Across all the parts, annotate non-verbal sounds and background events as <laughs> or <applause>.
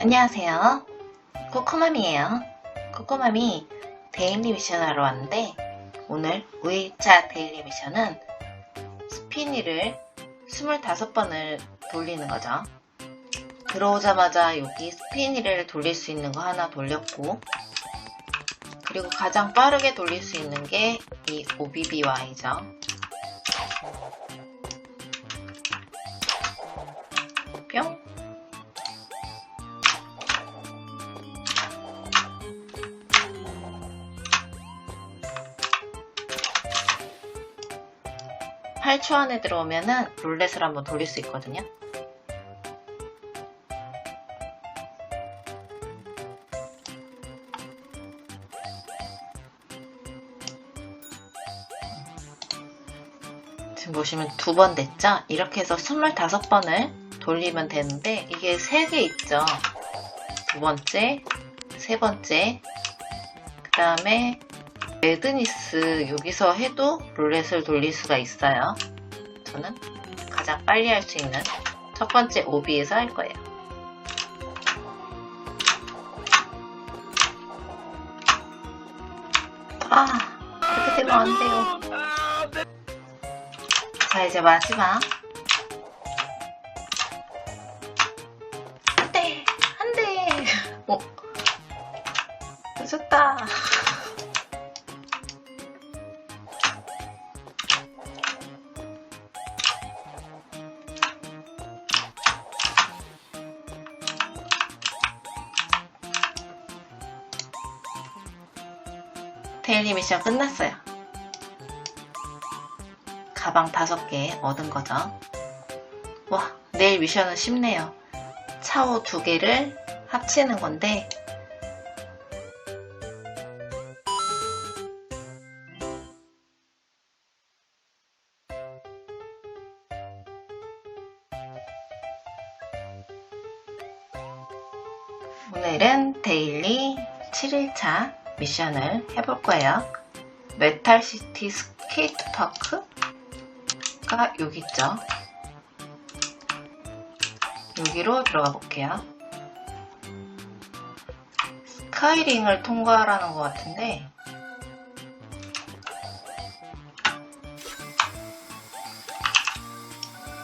안녕하세요. 코코맘이에요. 코코맘이 데일리 미션 하러 왔는데 오늘 5일차 데일리 미션은 스피니를 25번을 돌리는 거죠. 들어오자마자 여기 스피니를 돌릴 수 있는 거 하나 돌렸고 그리고 가장 빠르게 돌릴 수 있는 게 이 OBBY죠. 8초 안에 들어오면은 롤렛을 한번 돌릴 수 있거든요. 지금 보시면 두 번 됐죠? 이렇게 해서 25번을 돌리면 되는데 이게 3개 있죠? 두 번째, 세 번째, 그 다음에 레드니스 여기서 해도 룰렛을 돌릴 수가 있어요. 저는 가장 빨리 할 수 있는 첫 번째 오비에서 할 거예요. 아, 이렇게 되면 안 돼요. 자, 이제 마지막. 안 돼! 안 돼! 어, 늦었다. 데일리 미션 끝났어요. 가방 5개 얻은 거죠. 와, 내일 미션은 쉽네요. 차오 2개를 합치는 건데, 오늘은 데일리 7일차 미션을 해볼 거예요. 메탈시티 스케이트 파크가 여기 있죠. 여기로 들어가 볼게요. 스카이링을 통과하라는 것 같은데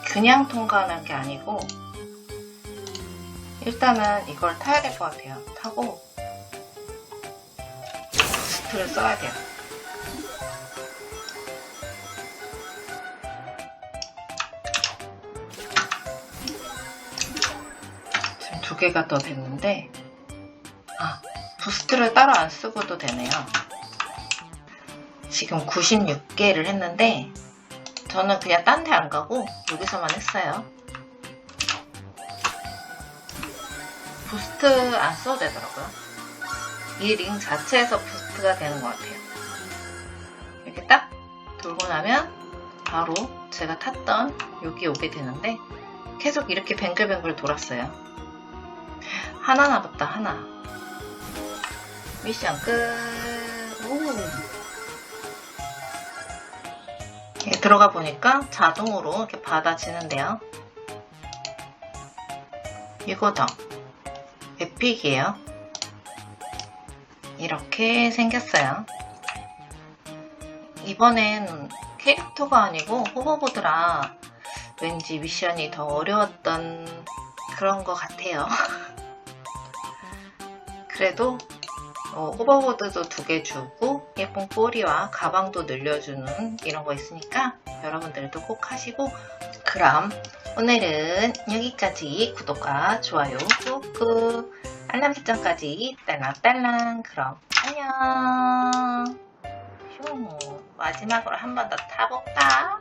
그냥 통과하는 게 아니고 일단은 이걸 타야 될 것 같아요. 타고 부스트를 써야 돼요. 지금 두 개가 더 됐는데 아 부스트를 따로 안 쓰고도 되네요. 지금 96개를 했는데 저는 그냥 딴 데 안 가고 여기서만 했어요. 부스트 안 써도 되더라고요. 이 링 자체에서 부스트가 되는 것 같아요. 이렇게 딱 돌고 나면 바로 제가 탔던 여기 오게 되는데 계속 이렇게 뱅글뱅글 돌았어요. 하나 남았다, 하나. 미션 끝. 오. 들어가 보니까 자동으로 이렇게 받아지는데요. 이거죠. 에픽이에요. 이렇게 생겼어요. 이번엔 캐릭터가 아니고 호버보드라 왠지 미션이 더 어려웠던 그런 것 같아요. <laughs> 그래도 어, 호버보드도 두 개 주고 예쁜 꼬리와 가방도 늘려주는 이런 거 있으니까 여러분들도 꼭 하시고 그럼 오늘은 여기까지 구독과 좋아요 꾹꾹 알람 설정까지. 딸랑딸랑. 그럼 안녕. 휴 마지막으로 한 번 더 타볼까?